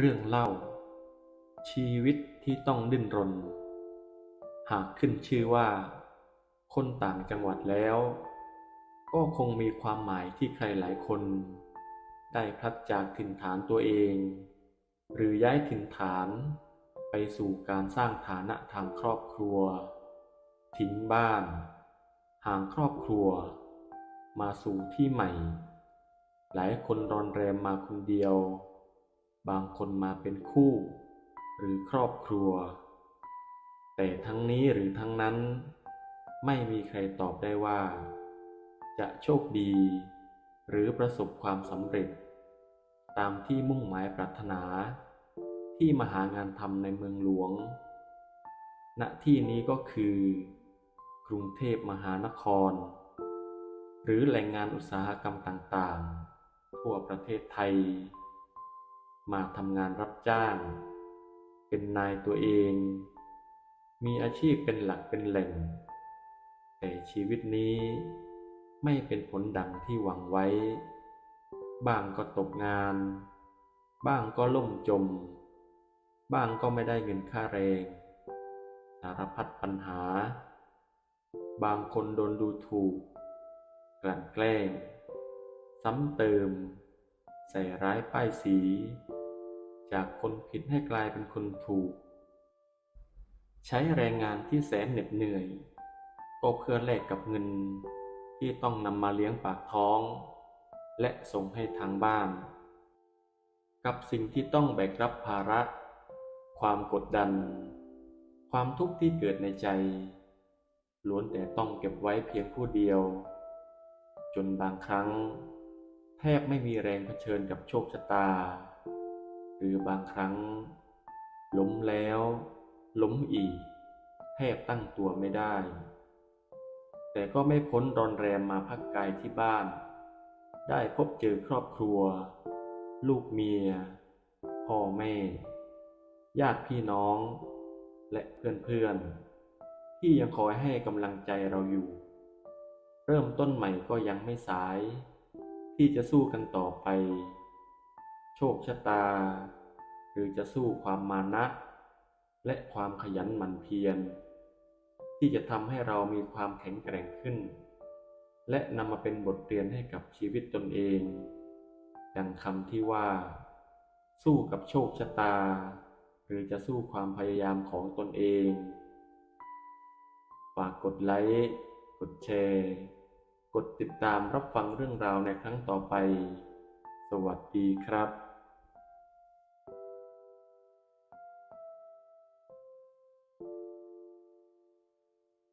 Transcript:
เรื่องเล่า ชีวิตที่ต้องดิ้นรน หากขึ้นชื่อว่า คนต่างจังหวัดแล้ว ก็คงมีความหมายที่ใครหลายคน ได้พลัดจากถิ่นฐานตัวเอง หรือย้ายถิ่นฐานไปสู่การสร้างฐานะทางครอบครัว ทิ้งบ้าน ห่างครอบครัว มาสู่ที่ใหม่ หลายคนรอนแรมมาคนเดียว บางคนมาเป็นคู่ หรือครอบครัว แต่ทั้งนี้หรือทั้งนั้น ไม่มีใครตอบได้ว่า จะโชคดี หรือประสบความสำเร็จ ตามที่มุ่งหมายปรารถนา ที่มาหางานทำในเมืองหลวง ณที่นี้ก็คือ กรุงเทพมหานคร หรือแหล่งงานอุตสาหกรรมต่างๆ ทั่วประเทศไทย มาทำงานรับจ้าง เป็นนายตัวเอง มีอาชีพเป็นหลักเป็นแหล่ง แต่ชีวิตนี้ไม่เป็นผลดังที่หวังไว้ บ้างก็ตกงาน บ้างก็ล่มจม บ้างก็ไม่ได้เงินค่าแรง สารพัดปัญหา บางคนโดนดูถูก กลั่นแกล้ง ซ้ำเติม ใส่ร้ายป้ายสี จากคนผิดให้กลายเป็นคนถูก ใช้แรงงานที่แสนเหน็ดเหนื่อย ก็เพื่อแลกกับเงินที่ต้องนำมาเลี้ยงปากท้อง และส่งให้ทางบ้าน กับสิ่งที่ต้องแบกรับภาระ ความกดดัน ความทุกข์ที่เกิดในใจ ล้วนแต่ต้องเก็บไว้เพียงผู้เดียว จนบางครั้ง แทบไม่มีแรงเผชิญกับโชคชะตา หรือบางครั้ง ล้มแล้ว ล้มอีก แทบตั้งตัวไม่ได้ แต่ก็ไม่พ้นรอนแรมมาพักกายที่บ้าน ได้พบเจอครอบครัว ลูกเมีย พ่อแม่ ญาติพี่น้อง และเพื่อนๆ ที่ยังคอยให้กำลังใจเราอยู่ เริ่มต้นใหม่ก็ยังไม่สาย ที่จะสู้กันต่อไป โชคชะตาหรือจะสู้ความมานะ และความขยันหมั่นเพียร ที่จะทำให้เรามีความแข็งแกร่งขึ้น และนำมาเป็นบทเรียนให้กับชีวิตตนเอง ดังคำที่ว่า สู้กับโชคชะตา หรือจะสู้ความพยายามของตนเองฝากกดไลค์กดแชร์ กดติดตามรับฟังเรื่องราวในครั้งต่อไป สวัสดีครับ